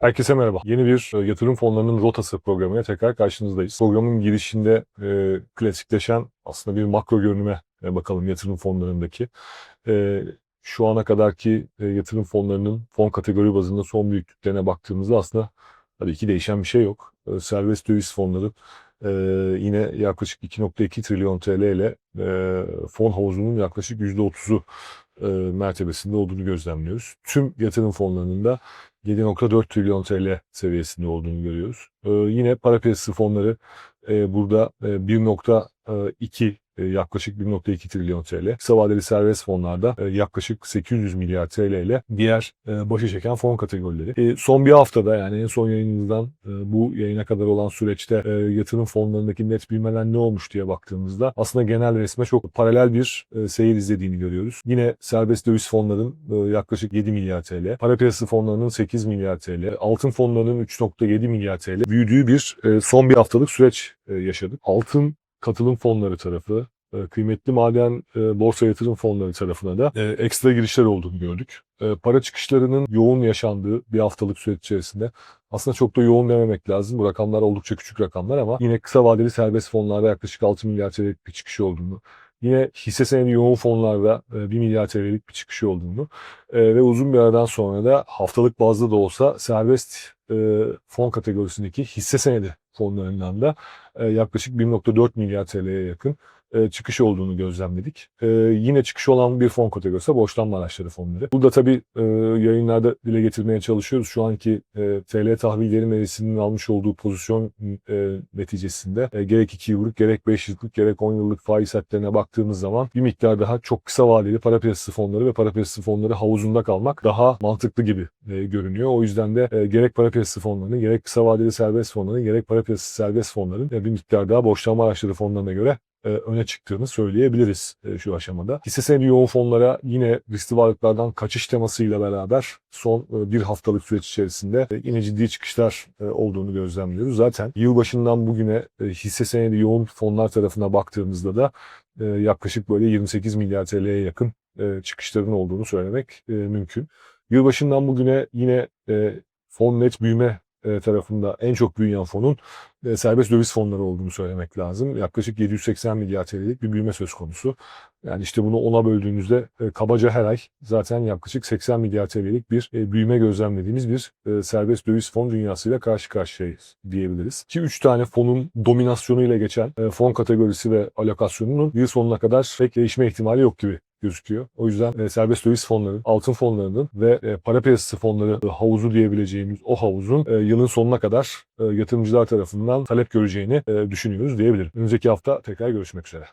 Herkese merhaba. Yeni bir e, yatırım fonlarının rotası programıyla tekrar karşınızdayız. Programın girişinde e, klasikleşen aslında bir makro görünüme e, bakalım yatırım fonlarındaki. E, şu ana kadarki e, yatırım fonlarının fon kategori bazında son büyüklüklerine baktığımızda aslında tabii ki değişen bir şey yok. E, serbest döviz fonları e, yine yaklaşık 2.2 trilyon TL ile e, fon havuzunun yaklaşık %30'u e, mertebesinde olduğunu gözlemliyoruz. Tüm yatırım fonlarının da 7.4 trilyon TL seviyesinde olduğunu görüyoruz. Ee, yine para piyasası fonları e, burada e, 1.2 e, yaklaşık 1.2 trilyon TL. Kısa vadeli serbest fonlarda e, yaklaşık 800 milyar TL ile diğer e, başı çeken fon kategorileri. E, son bir haftada yani en son yayınımızdan e, bu yayına kadar olan süreçte e, yatırım fonlarındaki net büyümeler ne olmuş diye baktığımızda aslında genel resme çok paralel bir e, seyir izlediğini görüyoruz. Yine serbest döviz fonların e, yaklaşık 7 milyar TL, para piyasası fonlarının 8 milyar TL, altın fonlarının 3.7 milyar TL büyüdüğü bir e, son bir haftalık süreç e, yaşadık. Altın katılım fonları tarafı, e, kıymetli maden e, borsa yatırım fonları tarafına da e, ekstra girişler olduğunu gördük. Para çıkışlarının yoğun yaşandığı bir haftalık süreç içerisinde aslında çok da yoğun dememek lazım. Bu rakamlar oldukça küçük rakamlar ama yine kısa vadeli serbest fonlarda yaklaşık 6 milyar TL'lik bir çıkışı olduğunu, yine hisse senedi yoğun fonlarda e, 1 milyar TL'lik bir çıkışı olduğunu ve uzun bir aradan sonra da haftalık bazda da olsa serbest fon kategorisindeki hisse senedi fonlarından da e, yaklaşık 1.4 milyar TL'ye yakın e, çıkış olduğunu gözlemledik. E, yine çıkış olan bir fon kategorisi borçlanma araçları fonları. Burada tabii e, yayınlarda dile getirmeye çalışıyoruz. Şu anki TL tahvilleri meclisinin almış olduğu pozisyon neticesinde gerek 2 yıllık gerek 5 yıllık gerek 10 yıllık faiz setlerine baktığımız zaman bir miktar daha çok kısa vadeli para piyasası fonları ve para piyasası fonları havuzunda kalmak daha mantıklı gibi görünüyor. O yüzden de gerek para piyasası fonlarının gerek kısa vadeli serbest fonların gerek para piyasası serbest fonların bir miktar daha borçlanma araçları fonlarına göre öne çıktığını söyleyebiliriz e, şu aşamada. Hisse senedi yoğun fonlara yine riskli varlıklardan kaçış temasıyla beraber son e, bir haftalık süreç içerisinde e, yine ciddi çıkışlar e, olduğunu gözlemliyoruz. Zaten yılbaşından bugüne e, hisse senedi yoğun fonlar tarafına baktığımızda da e, yaklaşık böyle 28 milyar TL'ye yakın e, çıkışların olduğunu söylemek e, mümkün. Yılbaşından bugüne yine e, fon net büyüme e, tarafında en çok büyüyen fonun e, serbest döviz fonları olduğunu söylemek lazım. Yaklaşık 780 milyar TL'lik bir büyüme söz konusu. Yani işte bunu ona böldüğünüzde e, kabaca her ay zaten yaklaşık 80 milyar TL'lik bir e, büyüme gözlemlediğimiz bir e, serbest döviz fon dünyasıyla karşı karşıyayız diyebiliriz. Ki 3 tane fonun dominasyonuyla geçen e, fon kategorisi ve alokasyonunun yıl sonuna kadar pek değişme ihtimali yok gibi gözüküyor. O yüzden e, serbest döviz fonlarının, altın fonlarının ve e, para piyasası fonları e, havuzu diyebileceğimiz o havuzun e, yılın sonuna kadar e, yatırımcılar tarafından talep göreceğini e, düşünüyoruz diyebilirim. Önümüzdeki hafta tekrar görüşmek üzere.